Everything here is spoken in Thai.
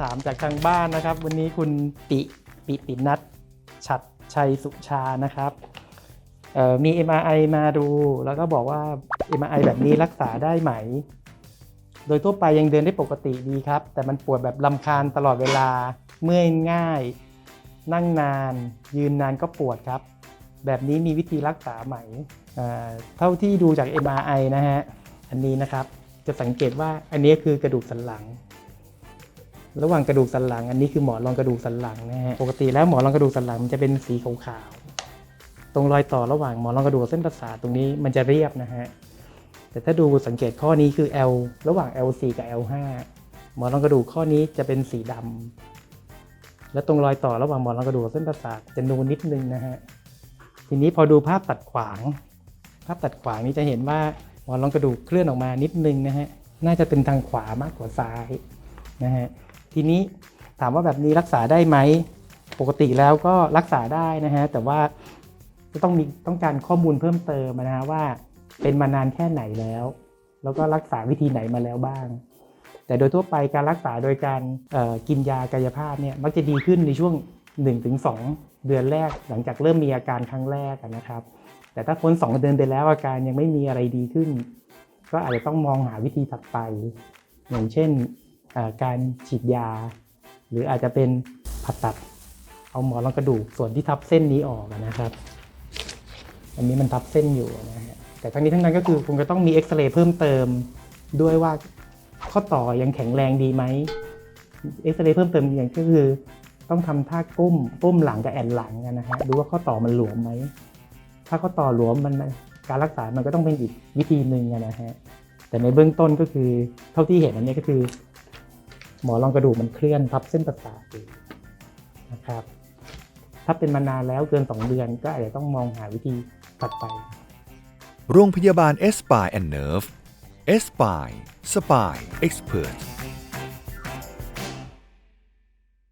ถามจากทางบ้านนะครับ วันนี้คุณปิปิตินัทชัดชัยสุชานะครับเอ่อมี MRI มาดู แล้วก็บอกว่า MRI แบบนี้รักษาได้ไหม โดยทั่วไปยังเดินได้ปกติดีครับ แต่มันปวดแบบลำคาญตลอดเวลา เมื่อยง่าย นั่งนาน ยืนนานก็ปวดครับ แบบนี้มีวิธีรักษาไหมเอ่อเท่าที่ดูจาก MRI นะฮะ อันนี้นะครับ จะสังเกตว่าอันนี้คือกระดูกสันหลัง ระหว่างกระดูกสันหลัง อันนี้คือหมอนรองกระดูกสันหลังนะฮะปกติแล้วหมอนรองกระดูกสันหลังมันจะเป็นสีขาวๆตรงรอยต่อระหว่างหมอนรองกระดูกเส้นประสาทตรงนี้มันจะเรียบนะฮะแต่ถ้าดูสังเกตข้อนี้คือ L ระหว่าง L4 กับ L5 หมอนรองกระดูกข้อนี้จะเป็นสีดำและตรงรอยต่อระหว่างหมอนรองกระดูกเส้นประสาทจะนูนนิดนึงนะฮะทีนี้พอดูภาพตัดขวาง ภาพตัดขวางนี้จะเห็นว่าหมอนรองกระดูกเคลื่อนออกมานิดนึงนะฮะน่าจะเป็นทางขวามากกว่าซ้ายนะฮะ ทีนี้ถามว่าแบบนี้รักษาได้ไหม ปกติแล้วก็รักษาได้นะฮะ แต่ว่าจะต้องมีต้องการข้อมูลเพิ่มเติมนะฮะว่าเป็นมานานแค่ไหนแล้ว แล้วก็รักษาวิธีไหนมาแล้วบ้าง แต่โดยทั่วไปการรักษาโดยการกินยากายภาพเนี่ยมักจะดีขึ้นในช่วง 1-2 เดือนแรกหลังจากเริ่มมีอาการครั้งแรกนะครับ แต่ถ้าพ้น2เดือนไปแล้วอาการยังไม่มีอะไรดีขึ้น ก็อาจจะต้องมองหาวิธีถัดไป อย่างเช่น การฉีดยา หรืออาจจะเป็นผ่าตัด เอาหมอนรองกระดูกส่วนที่ทับเส้นนี้ออกนะครับ อันนี้มันทับเส้นอยู่นะฮะแต่ทั้งนี้ทั้งนั้นก็คือคงจะต้องมีเอ็กซเรย์เพิ่มเติมด้วยว่าข้อต่อยังแข็งแรงดีไหมเอ็กซเรย์เพิ่มเติมอย่างก็คือ ต้องทำท่าก้มก้มหลังกับแอนหลังนะฮะดูว่าข้อต่อมันหลวมไหมถ้าข้อต่อหลวมมันการรักษามันก็ต้องเป็นอีกวิธีหนึ่งนะฮะแต่ในเบื้องต้นก็คือเท่าที่เห็นอันนี้ก็คือ หมอรองกระดูกมันเคลื่อนทับเส้นประสาทอยู่นะครับ ถ้าเป็นมานานแล้วเกิน 2 เดือนก็อาจจะต้องมองหาวิธีถัดไป โรงพยาบาล e s p i n e and Nerve e s p i n e Spine Expert